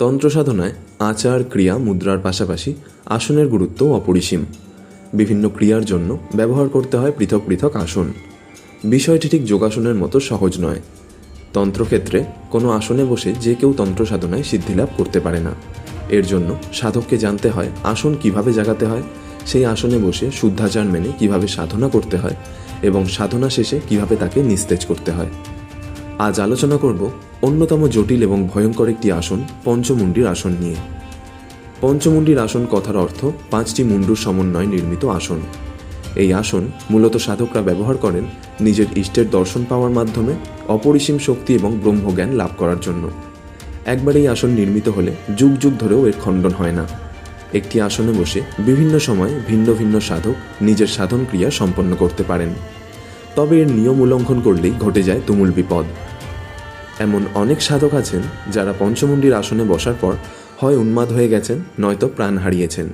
তন্ত্র সাধনায় আচার, ক্রিয়া, মুদ্রার পাশাপাশি আসনের গুরুত্ব অপরিসীম। বিভিন্ন ক্রিয়ার জন্য ব্যবহার করতে হয় পৃথক পৃথক আসন। বিষয়টি ঠিক যোগাসনের মতো সহজ নয়। তন্ত্রক্ষেত্রে কোনো আসনে বসে যে কেউ তন্ত্র সাধনায় সিদ্ধিলাভ করতে পারে না। এর জন্য সাধককে জানতে হয় আসন কীভাবে জাগাতে হয়, সেই আসনে বসে শুদ্ধাচার মেনে কীভাবে সাধনা করতে হয় এবং সাধনা শেষে কীভাবে তাকে নিস্তেজ করতে হয়। আজ আলোচনা করব অন্যতম জটিল এবং ভয়ঙ্কর একটি আসন, পঞ্চমুণ্ডির আসন নিয়ে। পঞ্চমুণ্ডির আসন কথার অর্থ পাঁচটি মুন্ডুর সমন্বয়ে নির্মিত আসন। এই আসন মূলত সাধকরা ব্যবহার করেন নিজের ইষ্টের দর্শন পাওয়ার মাধ্যমে, অপরিসীম শক্তি এবং ব্রহ্মজ্ঞান লাভ করার জন্য। একবার এই আসন নির্মিত হলে যুগ যুগ ধরেও এর খণ্ডন হয় না। একটি আসনে বসে বিভিন্ন সময় ভিন্ন ভিন্ন সাধক নিজের সাধন ক্রিয়া সম্পন্ন করতে পারেন। তবে এর নিয়ম উল্লঙ্ঘন করলেই ঘটে যায় তুমুল বিপদ। এমন অনেক সাধক আছেন যারা পঞ্চমুণ্ডির আসনে বসার পর হয় উন্মাদ হয়ে গেছেন, নয়তো প্রাণ হারিয়েছেন।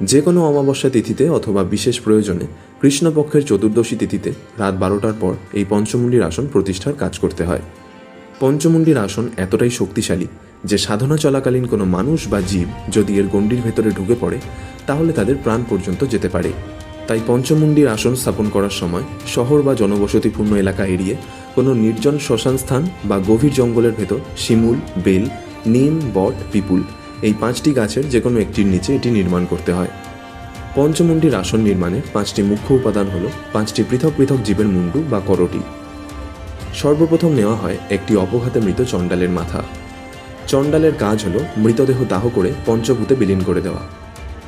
যে কোনো অমাবস্যা তিথিতে অথবা বিশেষ প্রয়োজনে কৃষ্ণপক্ষের চতুর্দশী তিথিতে রাত বারোটার পর এই পঞ্চমুণ্ডির আসন প্রতিষ্ঠার কাজ করতে হয়। পঞ্চমুণ্ডির আসন এতটাই শক্তিশালী যে সাধনা চলাকালীন কোনো মানুষ বা জীব যদি এর গণ্ডির ভেতরে ঢুকে পড়ে, তাহলে তাদের প্রাণ পর্যন্ত যেতে পারে। তাই পঞ্চমুণ্ডির আসন স্থাপন করার সময় শহর বা জনবসতিপূর্ণ এলাকা এড়িয়ে কোনো নির্জন শ্মশান স্থান বা গভীর জঙ্গলের ভেতর শিমুল, বেল, নিম, বট, পিপুল এই পাঁচটি গাছের যে কোনো একটির নিচে এটি নির্মাণ করতে হয়। পঞ্চমুণ্ডির আসন নির্মাণের পাঁচটি মুখ্য উপাদান হল পাঁচটি পৃথক পৃথক জীবের মুন্ডু বা করটি। সর্বপ্রথম নেওয়া হয় একটি অপঘাতে মৃত চণ্ডালের মাথা। চণ্ডালের কাজ হল মৃতদেহ দাহ করে পঞ্চভূতে বিলীন করে দেওয়া।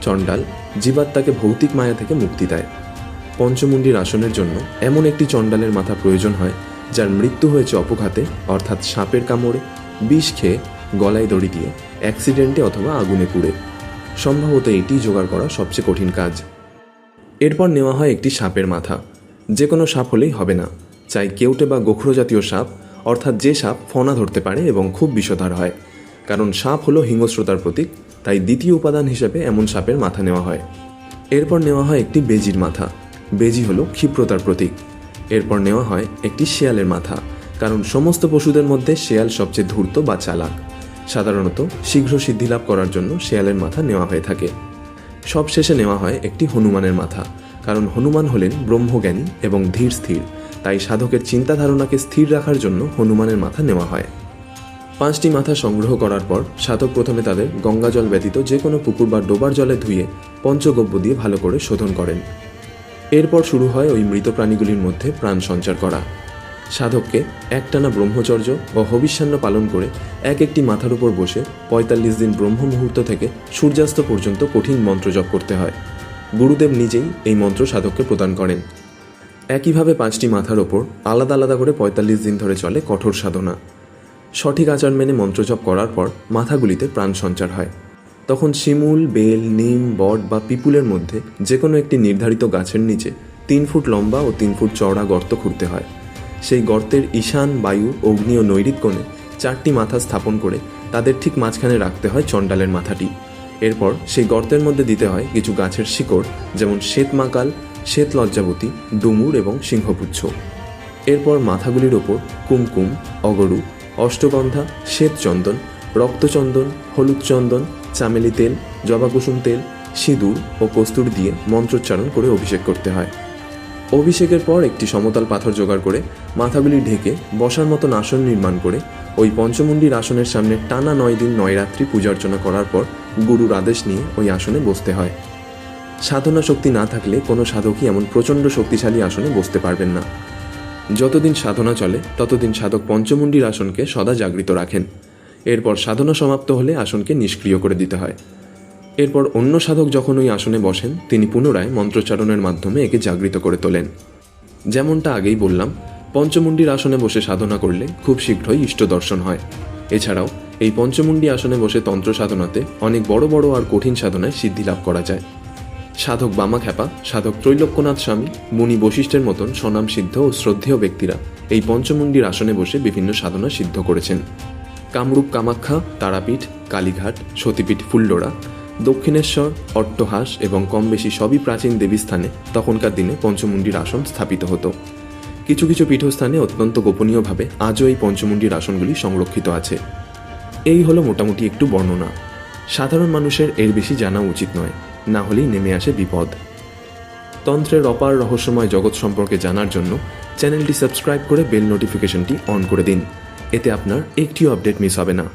চণ্ডাল জীবাত্মাকে ভৌতিক মায়া থেকে মুক্তি দেয়। পঞ্চমুণ্ডির আসনের জন্য এমন একটি চণ্ডালের মাথা প্রয়োজন হয় যার মৃত্যু হয়েছে অপঘাতে, অর্থাৎ সাপের কামড়ে, বিষ খেয়ে গলায় দড়ি দিয়ে, অ্যাক্সিডেন্টে অথবা আগুনে পুড়ে। সম্ভবত এটি জোগাড় করা সবচেয়ে কঠিন কাজ। এরপর নেওয়া হয় একটি সাপের মাথা। যে কোনো সাপ হলেই হবে না। চাই কেউটে বা গোখরো জাতীয় সাপ, অর্থাৎ যে সাপ ফনা ধরতে পারে এবং খুব বিষধার হয়। কারণ সাপ হলো হিংস্রতার প্রতীক, তাই দ্বিতীয় উপাদান হিসেবে এমন সাপের মাথা নেওয়া হয়। এরপর নেওয়া হয় একটি বেজির মাথা। বেজি হলো ক্ষিপ্রতার প্রতীক। এরপর নেওয়া হয় একটি শেয়ালের মাথা, কারণ সমস্ত পশুদের মধ্যে শেয়াল সবচেয়ে ধূর্ত বা চালাক। সাধারণত, শীঘ্র সিদ্ধিলাভ করার জন্য শেয়ালের মাথা নেওয়া হয়ে থাকে। সবশেষে নেওয়া হয় একটি হনুমানের মাথা, কারণ হনুমান হলেন ব্রহ্মজ্ঞানী এবং ধীর স্থির, তাই সাধকের চিন্তা ধারণাকে স্থির রাখার জন্য হনুমানের মাথা নেওয়া হয়। পাঁচটি মাথা সংগ্রহ করার পর, সাধক প্রথমে তাদের গঙ্গাজল ব্যতীত যে কোনো পুকুর বা ডোবার জলে ধুয়ে পঞ্চগব্য দিয়ে ভালো করে শোধন করেন। এরপর শুরু হয় ওই মৃত প্রাণীগুলির মধ্যে প্রাণ সঞ্চার করা। সাধককে একটানা ব্রহ্মচর্য ও হবিষ্যান্ন পালন করে এক একটি মাথার উপর বসে পঁয়তাল্লিশ দিন ব্রহ্ম মুহূর্ত থেকে সূর্যাস্ত পর্যন্ত কঠিন মন্ত্র জপ করতে হয়। গুরুদেব নিজেই এই মন্ত্র সাধককে প্রদান করেন। একইভাবে পাঁচটি মাথার ওপর আলাদা আলাদা করে পঁয়তাল্লিশ দিন ধরে চলে কঠোর সাধনা। সঠিক আচার মেনে মন্ত্রজপ করার পর মাথাগুলিতে প্রাণ সঞ্চার হয়। তখন শিমুল, বেল, নিম, বট বা পিপুলের মধ্যে যে কোনো একটি নির্ধারিত গাছের নিচে তিন ফুট লম্বা ও তিন ফুট চওড়া গর্ত খুঁড়তে হয়। সেই গর্তের ঈশান, বায়ু, অগ্নি ও নৈরিত কোণে চারটি মাথা স্থাপন করে তাদের ঠিক মাঝখানে রাখতে হয় চণ্ডালের মাথাটি। এরপর সেই গর্তের মধ্যে দিতে হয় কিছু গাছের শিকড়, যেমন শ্বেতমাকাল শ্বেত লজ্জাবতী ডুমুর এবং সিংহপুচ্ছ। এরপর মাথাগুলির ওপর কুমকুম, অগরু, অষ্টগন্ধা, শ্বেতচন্দন, রক্তচন্দন হলুদ চন্দন চামেলি তেল, জবাকুসুম তেল, সিঁদুর ও কস্তুর দিয়ে মন্ত্রোচ্চারণ করে অভিষেক করতে হয়। অভিষেকের পর একটি সমতল পাথর জোগাড় করে মাথাগুলি ঢেকে বসার মতন আসন নির্মাণ করে ওই পঞ্চমুণ্ডির আসনের সামনে টানা নয় দিন নয় রাত্রি পূজার্চনা করার পর গুরুর আদেশ নিয়ে ওই আসনে বসতে হয়। সাধনা শক্তি না থাকলে কোনো সাধকই এমন প্রচণ্ড শক্তিশালী আসনে বসতে পারবেন না। যতদিন সাধনা চলে, ততদিন সাধক পঞ্চমুণ্ডির আসনকে সদা জাগৃত রাখেন। এরপর সাধনা সমাপ্ত হলে আসনকে নিষ্ক্রিয় করে দিতে হয়। এরপর অন্য সাধক যখন ওই আসনে বসেন, তিনি পুনরায় মন্ত্রোচ্চারণের মাধ্যমে একে জাগৃত করে তোলেন। যেমনটা আগেই বললাম, পঞ্চমুণ্ডির আসনে বসে সাধনা করলে খুব শীঘ্রই ইষ্ট দর্শন হয়। এছাড়াও, এই পঞ্চমুণ্ডী আসনে বসে তন্ত্র সাধনাতে অনেক বড় বড় আর কঠিন সাধনায় সিদ্ধি লাভ করা যায়। সাধক বামা খ্যাপা সাধক ত্রৈলোক্যনাথ স্বামী, মুনি বশিষ্ঠের মতন স্বনাম সিদ্ধ ও শ্রদ্ধেয় ব্যক্তিরা এই পঞ্চমুণ্ডির আসনে বসে বিভিন্ন সাধনা সিদ্ধ করেছেন। কামরূপ কামাখ্যা, তারাপীঠ, কালীঘাট, সতীপীঠ ফুল্ডোরা, দক্ষিণেশ্বর, অট্টহাস এবং কম বেশি সবই প্রাচীন দেবীস্থানে তখনকার দিনে পঞ্চমুণ্ডির আসন স্থাপিত হতো। কিছু কিছু পীঠস্থানে অত্যন্ত গোপনীয়ভাবে আজও এই পঞ্চমুণ্ডির আসনগুলি সংরক্ষিত আছে। এই হলো মোটামুটি একটু বর্ণনা। সাধারণ মানুষের এর বেশি জানা উচিত নয়, না হলেই নেমে আসে বিপদ। তন্ত্রের অপার রহস্যময় জগৎ সম্পর্কে জানার জন্য চ্যানেলটি সাবস্ক্রাইব করে বেল নোটিফিকেশনটি অন করে দিন। এতে আপনার একটি আপডেট মিস হবে না।